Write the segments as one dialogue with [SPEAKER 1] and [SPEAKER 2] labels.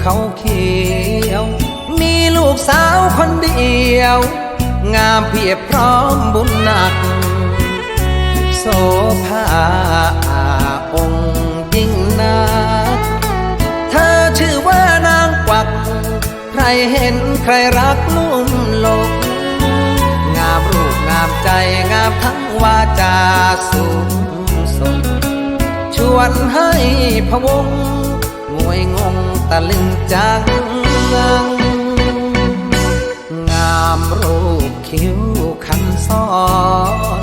[SPEAKER 1] เขาเขียว มีลูกสาวคนเดียว งามเพียบพร้อมบุญหนัก โสภาองค์ยิ่งนัก เธอชื่อว่านางกวัก ใครเห็นใครรักลุ่มหลงงามรูปงามใจงามทั้งวาจาสูงส่งชวนให้พะวง วยงงตะลึงจังงังงามรูปคิ้วคันซ้อ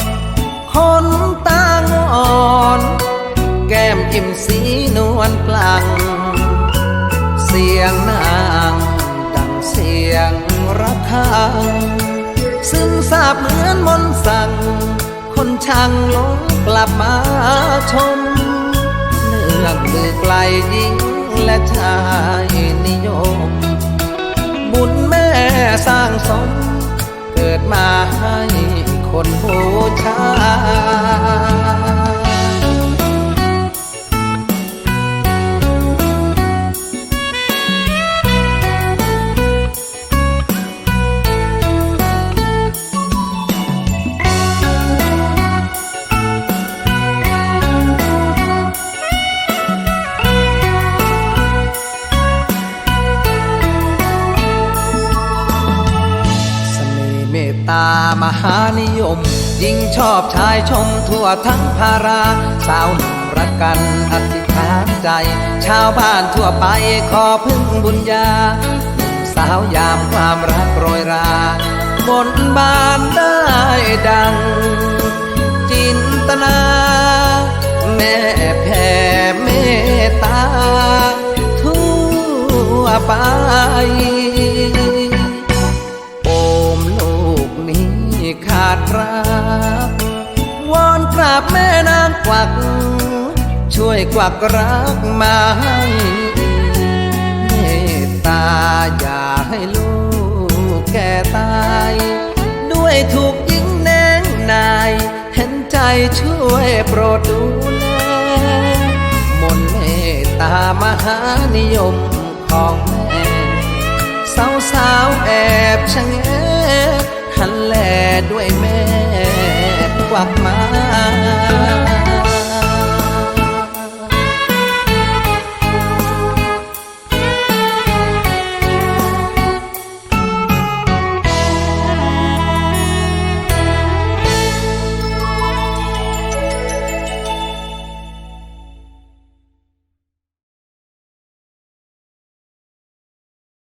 [SPEAKER 1] นคนตางอ่อน แก้มอิ่มสีนวลกลางเสียงนางดังเสียงระฆังซึมซาบเหมือนมนต์สั่ง คนช่างลงกลับมาชมเนื่องมือไกลหญิง และชายนิยม บุญแม่สร้างสม เกิดมาให้คนบู ตามหานิยม ยิ่งชอบชายชมทั่วทั้งภารา สาวหนุ่มรักกันอธิษฐานใจ ชาวบ้านทั่วไปขอพึ่งบุญญา สาวยามความรักโรยราบนบานได้ดัง จินตนา แม่แผ่เมตตา ทั่วไป วอนกราบแม่นางกวัก ช่วยกวักรักมาให้เมตตาอย่าให้ลูกแก่ตาย ด้วยถูกยิงแนงนาย เห็นใจช่วยโปรดดูแลมนต์เมตตามหานิยมของแม่สาวสาวแอบชะแงหันแลด้วยแม่ วักมา